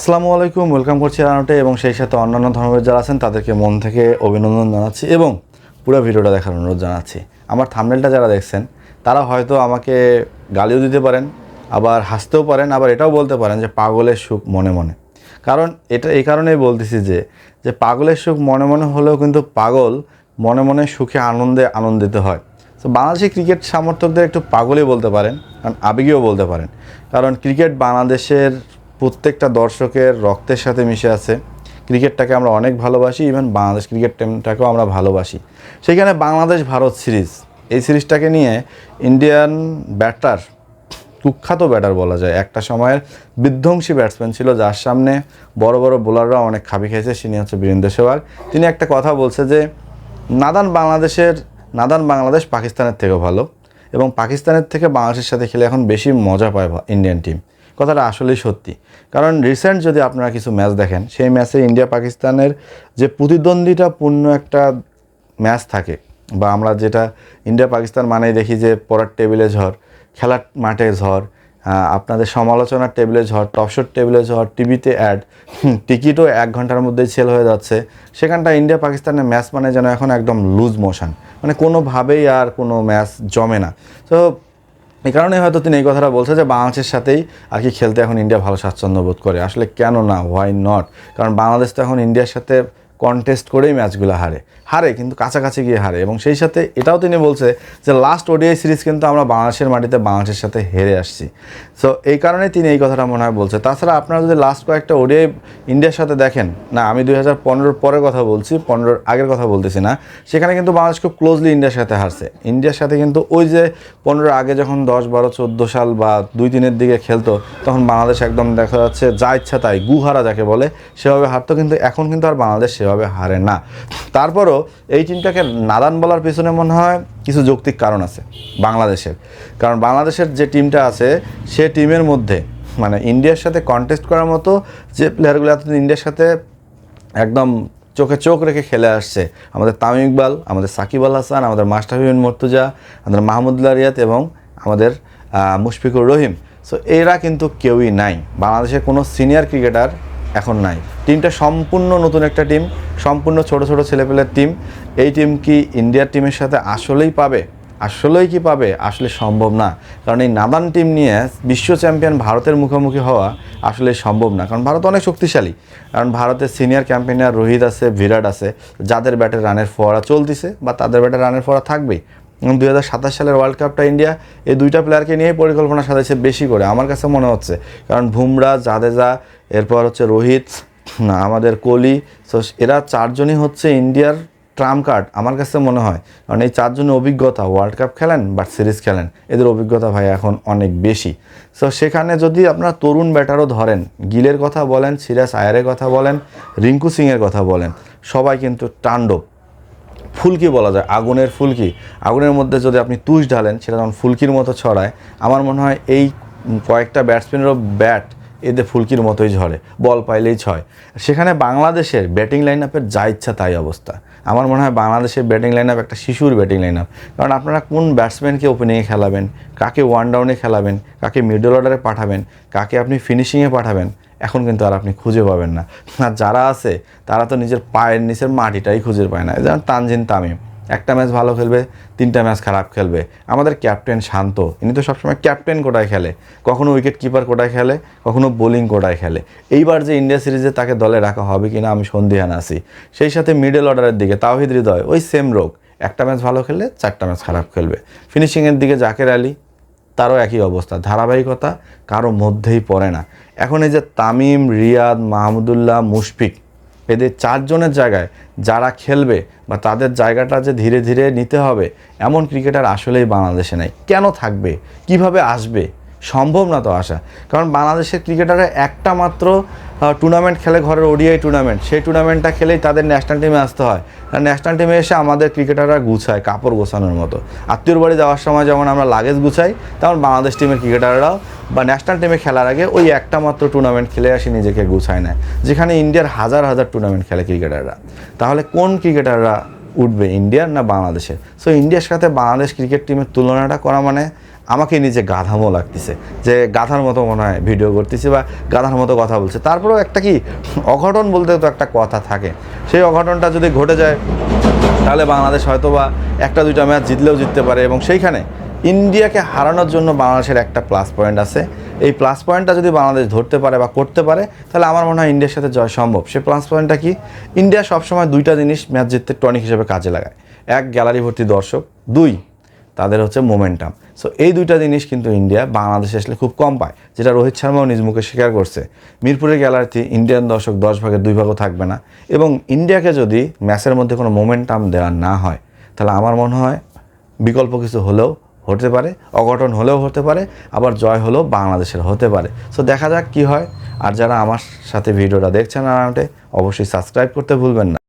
আসসালামু আলাইকুম, ওয়েলকাম করছি রানোটে এবং সেই সাথে অন্যান্য ধর্মের যারা আছেন, তাদেরকে মন থেকে অভিনন্দন জানাচ্ছি এবং পুরো ভিডিওটা দেখার অনুরোধ জানাচ্ছি। আমার থামনেলটা যারা দেখছেন, তারা হয়তো আমাকে গালিও দিতে পারেন, আবার হাসতেও পারেন, আবার এটাও বলতে পারেন যে পাগলের সুখ মনে মনে। কারণ এটা এই কারণেই বলতেছি যে যে পাগলের সুখ মনে মনে হলেও কিন্তু পাগল মনে মনে সুখে আনন্দে আনন্দিত হয়। তো বাংলাদেশি ক্রিকেট সমর্থকদের একটু পাগলই বলতে পারেন, কারণ আবেগীয় বলতে পারেন। কারণ ক্রিকেট বাংলাদেশের প্রত্যেকটা দর্শকের রক্তের সাথে মিশে আছে। ক্রিকেটটাকে আমরা অনেক ভালোবাসি ইভেন বাংলাদেশ ক্রিকেট টিমটাকেও আমরা ভালোবাসি। সেখানে বাংলাদেশ ভারত সিরিজ, এই সিরিজটাকে নিয়ে ইন্ডিয়ান ব্যাটার, কুখ্যাত ব্যাটার বলা যায়। একটা সময়ের বিধ্বংসী ব্যাটসম্যান ছিল, যার সামনে বড় বড় বোলাররা অনেক খাবি খেয়েছে তিনি হচ্ছে বীরেন্দ্র সেহবাগ তিনি একটা কথা বলছে যে, নাদান বাংলাদেশের, নাদান বাংলাদেশ পাকিস্তানের থেকেও ভালো এবং পাকিস্তানের থেকে বাংলাদেশের সাথে খেলে এখন বেশি মজা পায় ইন্ডিয়ান টিম। কথাটা আসলেই সত্যি। কারণ রিসেন্ট যদি আপনারা কিছু ম্যাচ দেখেন, সেই ম্যাচে ইন্ডিয়া পাকিস্তানের যে প্রতিদ্বন্দ্বিতাপূর্ণ একটা ম্যাচ থাকে, বা আমরা যেটা ইন্ডিয়া পাকিস্তান মানেই দেখি যে পড়ার টেবিলে ঝড়, খেলার মাঠে ঝড় আপনাদের সমালোচনার টেবিলে ঝড় টপশোর টেবিলে ঝড় টিভিতে অ্যাড টিকিটও এক ঘণ্টার মধ্যেই সেল হয়ে যাচ্ছে। সেখানটা ইন্ডিয়া পাকিস্তানের ম্যাচ মানে যেন এখন একদম লুজ মোশন মানে কোনোভাবেই আর কোনো ম্যাচ জমে না। তো এই কারণে হয়তো তিনি এই কথাটা বলছে যে বাংলাদেশের সাথেই আর কি খেলতে এখন ইন্ডিয়া ভালো স্বাচ্ছন্দ্য বোধ করে। আসলে কেন না? হোয়াই নট কারণ বাংলাদেশ তো এখন ইন্ডিয়ার সাথে কন্টেস্ট করেই ম্যাচগুলো হারে। হারে, কিন্তু কাছাকাছি গিয়ে হারে। এবং সেই সাথে এটাও তিনি বলছে যে লাস্ট ওডিআই সিরিজ কিন্তু আমরা বাংলাদেশের মাটিতে বাংলাদেশের সাথে হেরে আসছি। সো এই কারণে তিনি এই কথাটা মনে হয় বলছে। তাছাড়া আপনারা যদি লাস্ট কয়েকটা ওডিআই ইন্ডিয়ার সাথে দেখেন, না, আমি দুই হাজার পনেরোর পরের কথা বলছি, পনেরোর আগের কথা বলতেছি না, সেখানে কিন্তু বাংলাদেশ খুব ক্লোজলি ইন্ডিয়ার সাথে হারছে। ইন্ডিয়ার সাথে কিন্তু ওই যে পনেরোর আগে যখন দশ, বারো, চোদ্দ সাল বা দুই তিনের দিকে খেলতো, তখন বাংলাদেশ একদম দেখা যাচ্ছে যা ইচ্ছা তাই, গুহারা যাকে বলে, সেভাবে হারতো, কিন্তু এখন কিন্তু আর বাংলাদেশ সেভাবে হারে না। তারপরও এই টিমটাকে নাদান বলার পিছনে মনে হয় কিছু যৌক্তিক কারণ আছে বাংলাদেশের। কারণ বাংলাদেশের যে টিমটা আছে, সে টিমের মধ্যে মানে ইন্ডিয়ার সাথে কন্টেস্ট করার মতো যে প্লেয়ারগুলো এতদিন ইন্ডিয়ার সাথে একদম চোখে চোখ রেখে খেলে আসছে, আমাদের তামিম ইকবাল, আমাদের সাকিব আল হাসান, আমাদের মাস্টাফিবিন মর্তুজা, আমাদের মাহমুদুল্লাহ রিয়াত এবং আমাদের মুশফিকুর রহিম। সো এরা কিন্তু কেউই নাই। বাংলাদেশের কোনো সিনিয়র ক্রিকেটার এখন নাই। টিমটা সম্পূর্ণ নতুন একটা টিম, সম্পূর্ণ ছোট ছোট ছেলেপেলের টিম। এই টিম কি ইন্ডিয়ার টিমের সাথে আসলেই পাবে? আসলেই কি পাবে? আসলে সম্ভব না। কারণ এই নাদান টিম নিয়ে বিশ্ব চ্যাম্পিয়ন ভারতের মুখোমুখি হওয়া আসলে সম্ভব না। কারণ ভারত অনেক শক্তিশালী। কারণ ভারতের সিনিয়র ক্যাম্পেনার রোহিত আছে বিরাট আছে, যাদের ব্যাটে রানের ফোয়ারা চলতেছে বা তাদের ব্যাটে রানের ফোয়ারা থাকবেই। দুই হাজার সাতাশ সালের ওয়ার্ল্ড কাপটা ইন্ডিয়া এই দুইটা প্লেয়ারকে নিয়ে পরিকল্পনা সাজাইছে বেশি করে, আমার কাছে মনে হচ্ছে। কারণ বুমরা, জাদেজা, এরপর হচ্ছে রোহিত আমাদের কোহলি সো এরা চারজনই হচ্ছে ইন্ডিয়ার ট্রাম কার্ড আমার কাছে মনে হয়। কারণ এই চারজনের অভিজ্ঞতা ওয়ার্ল্ড কাপ খেলেন বা সিরিজ খেলেন, এদের অভিজ্ঞতা ভাই এখন অনেক বেশি। সো সেখানে যদি আপনার তরুণ ব্যাটারও ধরেন, গিলের কথা বলেন, সিরাজ আয়ারের কথা বলেন, রিঙ্কু সিংয়ের কথা বলেন, সবাই কিন্তু টান্ডব ফুলকি বলা যায়, আগুনের ফুলকি। আগুনের মধ্যে যদি আপনি তুষ ঢালেন, সেটা যখন ফুলকির মতো ছড়ায়, আমার মনে হয় এই কয়েকটা ব্যাটসম্যানেরও ব্যাট এদের ফুলকির মতোই ঝরে, বল পাইলেই ছয়। সেখানে বাংলাদেশের ব্যাটিং লাইন আপের যা ইচ্ছা তাই অবস্থা। আমার মনে হয় বাংলাদেশের ব্যাটিং লাইন আপ একটা শিশুর ব্যাটিং লাইন আপ কারণ আপনারা কোন ব্যাটসম্যানকে ওপেনিংয়ে খেলাবেন, কাকে ওয়ান ডাউনে খেলাবেন, কাকে মিডল অর্ডারে পাঠাবেন, কাকে আপনি ফিনিশিংয়ে পাঠাবেন এখন কিন্তু আর আপনি খুঁজে পাবেন না। আর যারা আছে, তারা তো নিজের পায়ের নিচের মাটিটাই খুঁজে পায় না। যেমন তানজিন তামিম, একটা ম্যাচ ভালো খেলবে, তিনটা ম্যাচ খারাপ খেলবে। আমাদের ক্যাপ্টেন শান্ত, ইনি তো সবসময় ক্যাপ্টেন কোটায় খেলে। কখনো উইকেট কিপার কোটায় খেলে, কখনো বোলিং কোটায় খেলে। এইবার যে ইন্ডিয়া সিরিজে তাকে দলে রাখা হবে কিনা আমি সন্দিহান আছি। সেই সাথে মিডল অর্ডারের দিকে তাওহিদ হৃদয়, ওই সেম রোগ। একটা ম্যাচ ভালো খেললে চারটা ম্যাচ খারাপ খেলবে। ফিনিশিংয়ের দিকে জাকের আলী, তারও একই অবস্থা। ধারাবাহিকতা কারও মধ্যেই পড়ে না। এখন এই যে তামিম, রিয়াদ, মাহমুদুল্লাহ, মুশফিক, এদের চারজনের জায়গায় যারা খেলবে বা তাদের জায়গাটা যে ধীরে ধীরে নিতে হবে, এমন ক্রিকেটার আসলেই বাংলাদেশে নেই। কেন থাকবে? কীভাবে আসবে? সম্ভব না তো আসা। কারণ বাংলাদেশের ক্রিকেটাররা একটা মাত্র টুর্নামেন্ট খেলে ঘরের ওডিআই টুর্নামেন্ট সেই টুর্নামেন্টটা খেলেই তাদের ন্যাশনাল টিমে আসতে হয়। আর ন্যাশনাল টিমে এসে আমাদের ক্রিকেটাররা গুছায়, কাপড় গোছানোর মতো। আত্মীয়র বাড়ি যাওয়ার সময় যেমন আমরা লাগেজ গুছাই, তেমন বাংলাদেশ টিমের ক্রিকেটাররাও বা ন্যাশনাল টিমে খেলার আগে ওই একটা মাত্র টুর্নামেন্ট খেলে আসি নিজেকে গুছায় নেয়, যেখানে ইন্ডিয়ার হাজার হাজার টুর্নামেন্ট খেলে ক্রিকেটাররা তাহলে কোন ক্রিকেটাররা উঠবে, ইন্ডিয়ার না বাংলাদেশের? সো ইন্ডিয়ার সাথে বাংলাদেশ ক্রিকেট টিমের তুলনাটা করা মানে আমাকে নিজে গাধামো লাগতেছে, যে গাধার মতো মনে হয় ভিডিও করতেছি বা গাধার মতো কথা বলছে। তারপরেও একটা কি, অঘটন বলতে তো একটা কথা থাকে। সেই অঘটনটা যদি ঘটে যায়, তাহলে বাংলাদেশ হয়তো বা একটা দুইটা ম্যাচ জিতলেও জিততে পারে এবং সেইখানে ইন্ডিয়াকে হারানোর জন্য বাংলাদেশের একটা প্লাস পয়েন্ট আছে। এই প্লাস পয়েন্টটা যদি বাংলাদেশ ধরতে পারে বা করতে পারে, তাহলে আমার মনে হয় ইন্ডিয়ার সাথে জয় সম্ভব। সেই প্লাস পয়েন্টটা কি? ইন্ডিয়া সবসময় দুইটা জিনিস ম্যাচ জিততে টনিক হিসেবে কাজে লাগায়। এক গ্যালারি ভর্তি দর্শক। দুই, তাদের হচ্ছে মোমেন্টাম সো এই দুইটা জিনিস কিন্তু ইন্ডিয়া বাংলাদেশে আসলে খুব কম পায়। যেটা রোহিত শর্মাও নিজ মুখে স্বীকার করছে। মিরপুরের গ্যালারিতে ইন্ডিয়ান দর্শক দশ ভাগের দুই ভাগও থাকবে না। এবং ইন্ডিয়াকে যদি ম্যাচের মধ্যে কোনো মোমেন্টাম দেওয়া না হয়, তাহলে আমার মনে হয় বিকল্প কিছু হলেও হতে পারে, অঘটন হলেও হতে পারে, আবার জয় হলেও বাংলাদেশের হতে পারে। সো দেখা যাক কি হয়। আর যারা আমার সাথে ভিডিওটা দেখছেন আরামটে অবশ্যই সাবস্ক্রাইব করতে ভুলবেন না।